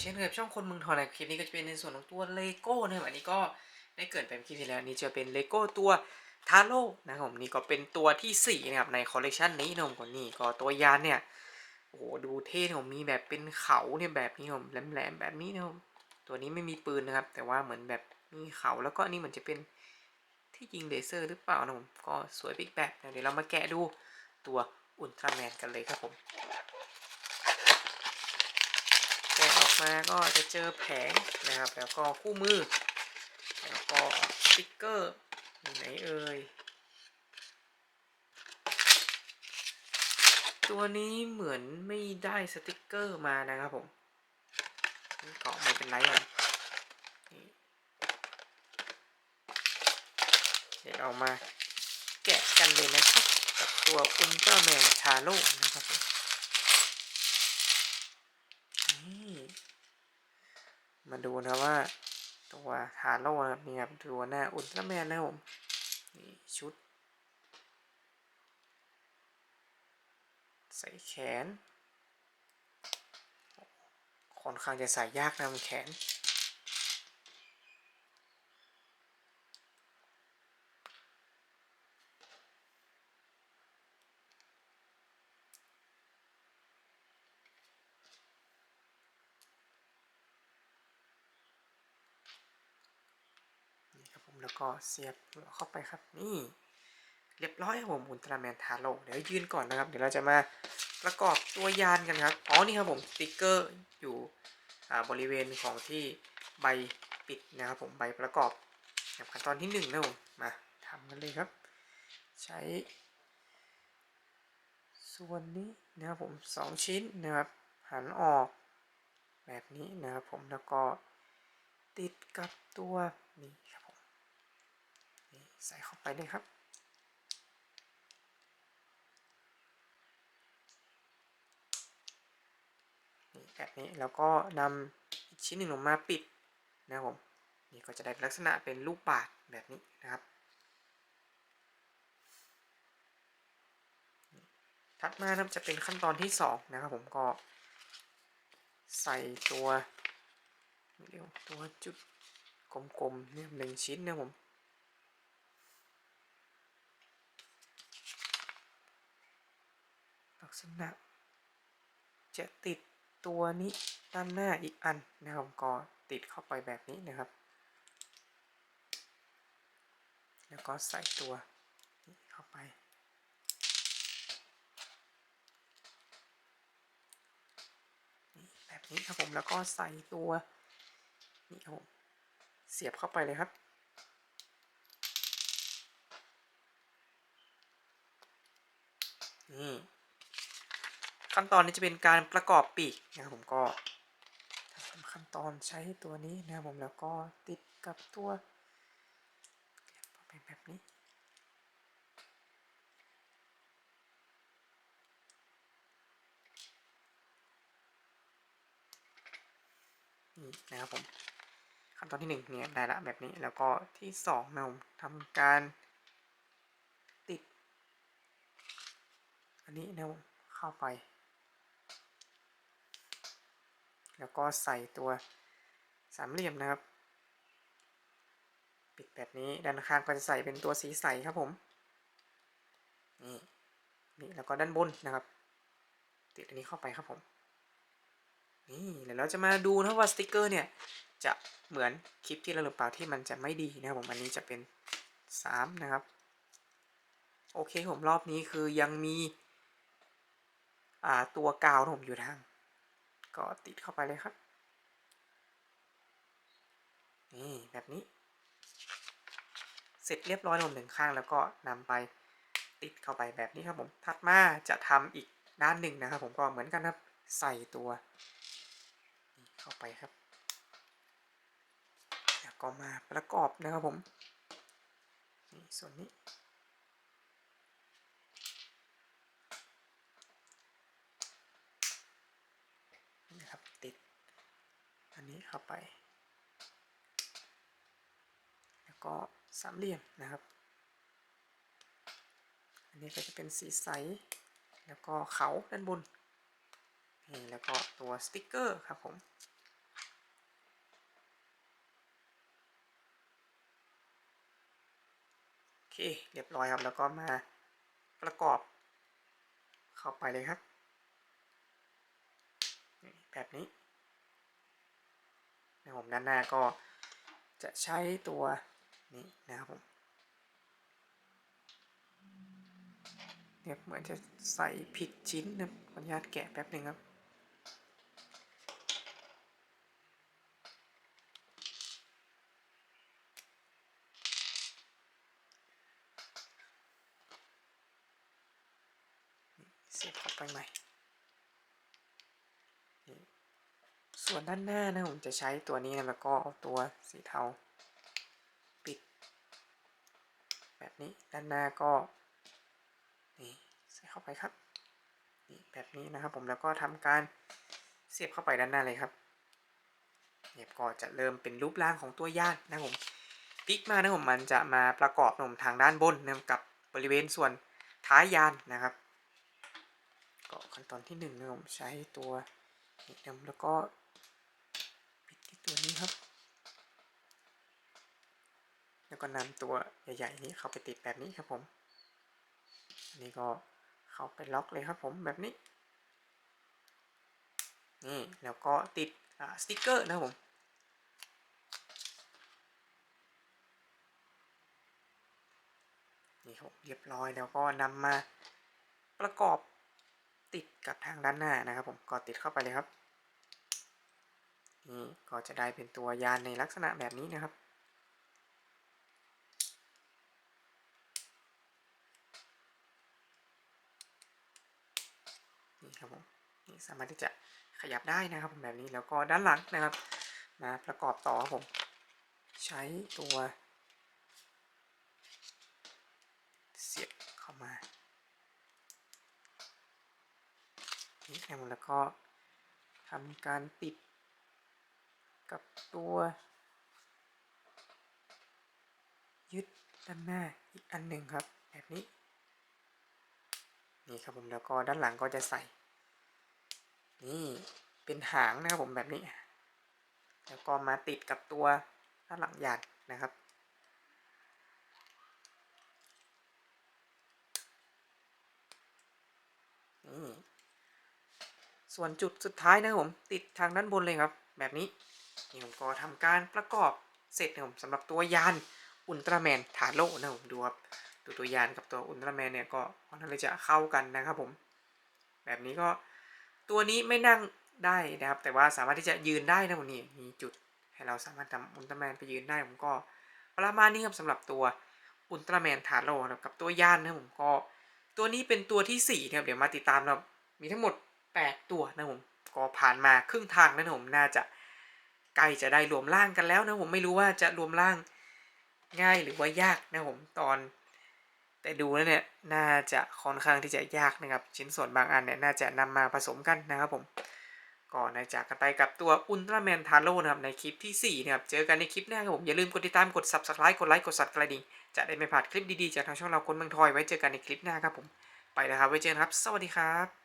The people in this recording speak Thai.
เช่นเคยกับช่องคนมืองทองนคลิปนี้ก็จะเป็นในส่วนของตัวเลโก้นะครับอันนี้ก็ได้เกิดเป็นคลิปที่แล้วนี้จะเป็นเลโก้ตัวทาโร่นะครับผมนี่ก็เป็นตัวที่สี่นะครับในคอลเลกชันนี้นะครับผมนี่ก็ตัวยานเนี่ยโอ้โหดูเท่ผมมีแบบเป็นเขาเนี่ยแบบนี้ผมแหลมๆแบบนี้นะครับตัวนี้ไม่มีปืนนะครับ แต่ว่าเหมือนแบบมีเขาแล้วก็อันนี้เหมือนจะเป็นที่ยิงเลเซอร์หรือเปล่านะผมก็สวยไปอีกแบบนะเดี๋ยวเรามาแกะดูตัวอุลตร้าแมนกันเลยครับผม มาก็จะเจอแผงนะครับ แล้วก็คู่มือ แล้วก็สติ๊กเกอร์อยู่ไหนเอ่ย ตัวนี้เหมือนไม่ได้สติ๊กเกอร์มานะครับผมนี่ก็ไม่เป็นไรอะเดี๋ยวเรามาแกะกันเลยนะครับ กับตัวอุลตร้าแมนชาโลนะครับผม นี่ มาดูนะว่า ตัวฮาโร่นะครับนี่ครับตัวหน้าอุลตร้าแมนนะผมนี่ชุด ใส่แขนค่อนข้างจะใส่ยากนะมันแขน นี่ครับผม แล้วก็เสียบเข้าไปครับนี่เรียบร้อยครับผมอุลตร้าแมนทาโร่เดี๋ยวยืนก่อนนะครับ เดี๋ยวเราจะมาประกอบตัวยานกันครับอ๋อนี่ครับผมสติ๊กเกอร์อยู่บริเวณของที่ใบปิดนะครับผมใบประกอบแบบขั้นตอนที่หนึ่งนะผมมาทำกันเลยครับ ใช้ ส่วนนี้นะครับผมสองชิ้นนะครับหันออกแบบนี้นะครับผมแล้วก็ติดกับตัว ใส่เข้าไปเลยครับ นี่แบบนี้แล้วก็นำอีกชิ้นหนึ่งออกมาปิดนะครับผม นี่ก็จะได้ลักษณะเป็นลูกบาศแบบนี้นะครับ ถัดมานะจะเป็นขั้นตอนที่สองนะครับผมก็ใส่ตัวเรียวตัวจุดกลมๆเนี่ยหนึ่งชิ้นนะครับผม ลักษณะ จะติดตัวนี้ด้านหน้าอีกอันนะครับผมก็ติดเข้าไปแบบนี้นะครับ แล้วก็ใส่ตัวนี้เข้าไป แบบนี้ครับผมแล้วก็ใส่ตัวนี่ครับผมเสียบเข้าไปเลยครับนี่ ขั้นตอนนี้จะเป็นการประกอบปีกนะครับผมก็ทำขั้นตอนใช้ตัวนี้นะครับผมแล้วก็ติดกับตัวเป็นแบบนี้นี่นะครับผมขั้นตอนที่หนึ่งเนี่ยได้ละแบบนี้แล้วก็ที่สองนะผมทำการติด อันนี้นะผมเข้าไป แล้วก็ใส่ตัวสามเหลี่ยมนะครับ ปิดแบบนี้ด้านข้างก็จะใส่เป็นตัวสีใสครับผมนี่นี่แล้วก็ด้านบนนะครับ ติดอันนี้เข้าไปครับผมนี่เดี๋ยวเราจะมาดูนะว่าสติกเกอร์เนี่ยจะเหมือนคลิปที่เราหรือเปล่าที่มันจะไม่ดีนะครับผมอันนี้จะเป็น3นะครับโอเคผมรอบนี้คือยังมีตัวกาวผมอยู่ทาง ก็ติดเข้าไปเลยครับ นี่แบบนี้ เสร็จเรียบร้อยผมหนึ่งข้างแล้วก็นำไปติดเข้าไปแบบนี้ครับผม ถัดมาจะทำอีกด้านหนึ่งนะครับผมก็เหมือนกันครับ ใส่ตัวนี่เข้าไปครับ แล้วก็มาประกอบนะครับผม นี่ส่วนนี้ เข้าไป แล้วก็สามเหลี่ยมนะครับ อันนี้ก็จะเป็นสีใส แล้วก็เขาด้านบน นี่แล้วก็ตัวสติกเกอร์ครับผมโอเคเรียบร้อยครับ แล้วก็มาประกอบเข้าไปเลยครับ แบบนี้ ผมด้านหน้าก็จะใช้ตัวนี้นะครับผมเนี่ยเหมือนจะใส่ผิดชิ้นนะขออนุญาตแกะแป๊บหนึ่งครับเสียบเข้าไปใหม่นี่ ส่วนด้านหน้านะผมจะใช้ตัวนี้นะแล้วก็เอาตัวสีเทา ปิด แบบนี้ด้านหน้าก็นี่ใส่เข้าไปครับนี่แบบนี้นะครับผมแล้วก็ทำการเสียบเข้าไปด้านหน้าเลยครับเนี่ยก็จะเริ่มเป็นรูปร่างของตัวยานนะผมพิกมานะผมมันจะมาประกอบนะผมทางด้านบนนะกับบริเวณส่วนท้ายยานนะครับก็ขั้นตอนที่หนึ่งนะผมใช้ตัวนี้นะแล้วก็ ตัวนี้ครับ แล้วก็นำตัวใหญ่ๆนี้เข้าไปติดแบบนี้ครับผม อันนี้ก็เข้าไปล็อกเลยครับผมแบบนี้ นี่แล้วก็ติดสติ๊กเกอร์นะครับผมนี่ครับเรียบร้อยแล้วก็นำมาประกอบติดกับทางด้านหน้านะครับผมก็ติดเข้าไปเลยครับ นี่ก็จะได้เป็นตัวยานในลักษณะแบบนี้นะครับ นี่ครับผมนี่สามารถที่จะขยับได้นะครับผมแบบนี้แล้วก็ด้านหลังนะครับมาประกอบต่อครับผม ใช้ตัว เสียบเข้ามานี่ครับแล้วก็ทำการปิด กับตัวยึดด้านหน้าอีกอันหนึ่งครับ แบบนี้ นี่ครับผมแล้วก็ด้านหลังก็จะใส่ นี่เป็นหางนะครับผมแบบนี้ แล้วก็มาติดกับตัวด้านหลังยานนะครับนี่ส่วนจุดสุดท้ายนะครับผมติดทางด้านบนเลยครับ แบบนี้ นี่ผมก็ทำการประกอบเสร็จนะผมสำหรับตัวยานอุลตร้าแมนทาโร่นะผมดูครับตัวตัวยานกับตัวอุลตร้าแมนเนี่ยก็ค่อนข้างจะเข้ากันนะครับผม แบบนี้ก็ตัวนี้ไม่นั่งได้นะครับ แต่ว่าสามารถที่จะยืนได้นะผมนี่มีจุดให้เราสามารถทำอุลตร้าแมนไปยืนได้ผมก็ประมาณนี้ครับสำหรับตัวอุลตร้าแมนทาโร่นะครับกับตัวยานนะผมก็ ตัวนี้เป็นตัวที่สี่นะครับเดี๋ยวมาติดตามนะครับมีทั้งหมด 8 ตัวนะผมก็ผ่านมาครึ่งทางแล้นะผมน่าจะ ใกล้จะได้รวมร่างกันแล้วนะผมไม่รู้ว่าจะรวมร่างง่ายหรือว่ายากนะผมตอน แต่ดูแล้วเนี่ยน่าจะค่อนข้างที่จะยากนะครับ ชิ้นส่วนบางอันเนี่ยน่าจะนำมาผสมกันนะครับผมก่อนจากกันไปกับตัวอุลตร้าแมนทาโร่นะครับในคลิปที่4นะครับเจอกันในคลิปหน้าครับผมอย่าลืมกดติดตามกด subscribe กดไลค์กดสั่นกระดิ่งจะได้ไม่พลาดคลิปดีๆจากทางช่องเราคนเมืองทอยไว้เจอกันในคลิปหน้าครับผมไปแล้วครับไว้เจอกันครับ สวัสดีครับ